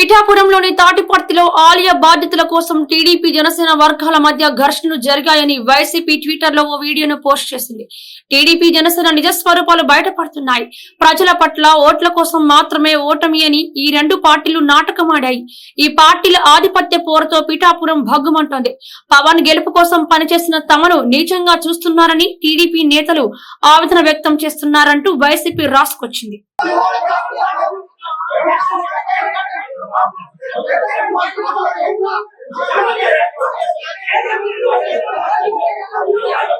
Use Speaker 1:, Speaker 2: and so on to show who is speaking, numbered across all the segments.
Speaker 1: పిఠాపురంలోని తాటిపర్తిలో ఆలయ బాధ్యతల కోసం టీడీపీ జనసేన వర్గాల మధ్య ఘర్షణలు జరిగాయని వైసీపీ ట్విట్టర్లో ఓ వీడియోను పోస్ట్ చేసింది. టీడీపీ జనసేన నిజ స్వరూపాలు బయటపడుతున్నాయి. ప్రజల పట్ల ఓట్ల కోసం మాత్రమే ఓటమి అని ఈ రెండు పార్టీలు నాటకమాడాయి. ఈ పార్టీల ఆధిపత్య పోరతో పిఠాపురం భగ్గుమంటోంది. పవన్ గెలుపు కోసం పనిచేసిన తమను నీచంగా చూస్తున్నారని టీడీపీ నేతలు ఆవేదన వ్యక్తం చేస్తున్నారంటూ వైసీపీ రాసుకొచ్చింది. Thank you.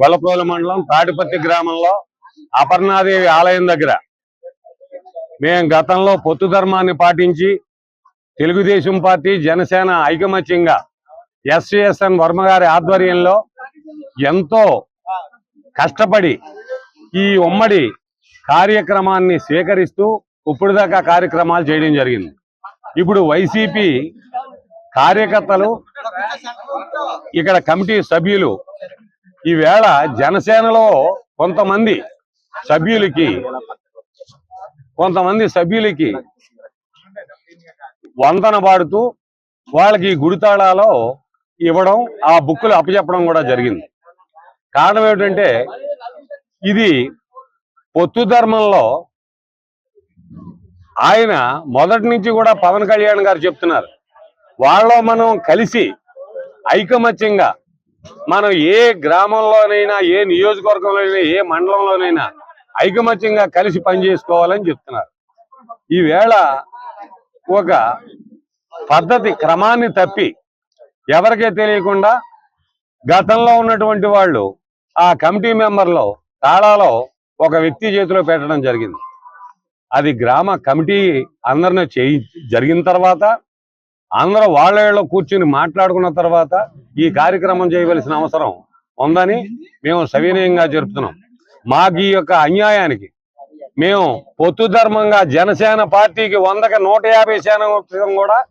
Speaker 2: గొల్లప్రోల మండలం తాటిపత్తి గ్రామంలో అపర్ణాదేవి ఆలయం దగ్గర. మేము గతంలో పొత్తు ధర్మాన్ని పాటించి తెలుగుదేశం పార్టీ జనసేన ఐకమత్యంగా ఎస్విఎస్ఎన్ వర్మ గారి ఆధ్వర్యంలో ఎంతో కష్టపడి ఈ ఉమ్మడి కార్యక్రమాన్ని స్వీకరిస్తూ ఇప్పుడు దాకా కార్యక్రమాలు చేయడం జరిగింది. ఇప్పుడు వైసీపీ కార్యకర్తలు ఇక్కడ కమిటీ సభ్యులు ఈవేళ జనసేనలో కొంతమంది సభ్యులకి కొంతమంది సభ్యులకి వందన పాడుతూ వాళ్ళకి గుడితాళాలో ఇవ్వడం ఆ బుక్కులు అప్పచెప్పడం కూడా జరిగింది. కారణం ఏమిటంటే ఇది పొత్తు ధర్మంలో ఆయన మొదటి నుంచి కూడా పవన్ కళ్యాణ్ గారు చెప్తున్నారు. వాళ్ళలో మనం కలిసి ఐకమత్యంగా మనం ఏ గ్రామంలోనైనా ఏ నియోజకవర్గంలోనైనా ఏ మండలంలోనైనా ఐకమత్యంగా కలిసి పనిచేసుకోవాలని చెప్తున్నారు. ఈవేళ ఒక పద్ధతి క్రమాన్ని తప్పి ఎవరికే తెలియకుండా గతంలో ఉన్నటువంటి వాళ్ళు ఆ కమిటీ మెంబర్లో తాళాలో ఒక వ్యక్తి చేతిలో పెట్టడం జరిగింది. అది గ్రామ కమిటీ అందరిని చేయి జరిగిన తర్వాత అందరూ వాళ్ళ కూర్చుని మాట్లాడుకున్న తర్వాత ఈ కార్యక్రమం చేయవలసిన అవసరం ఉందని మేము సవినయంగా జరుపుతున్నాం. మాకు ఈ యొక్క అన్యాయానికి మేము పొత్తు ధర్మంగా జనసేన పార్టీకి వందకి నూట యాభై శాతం కూడా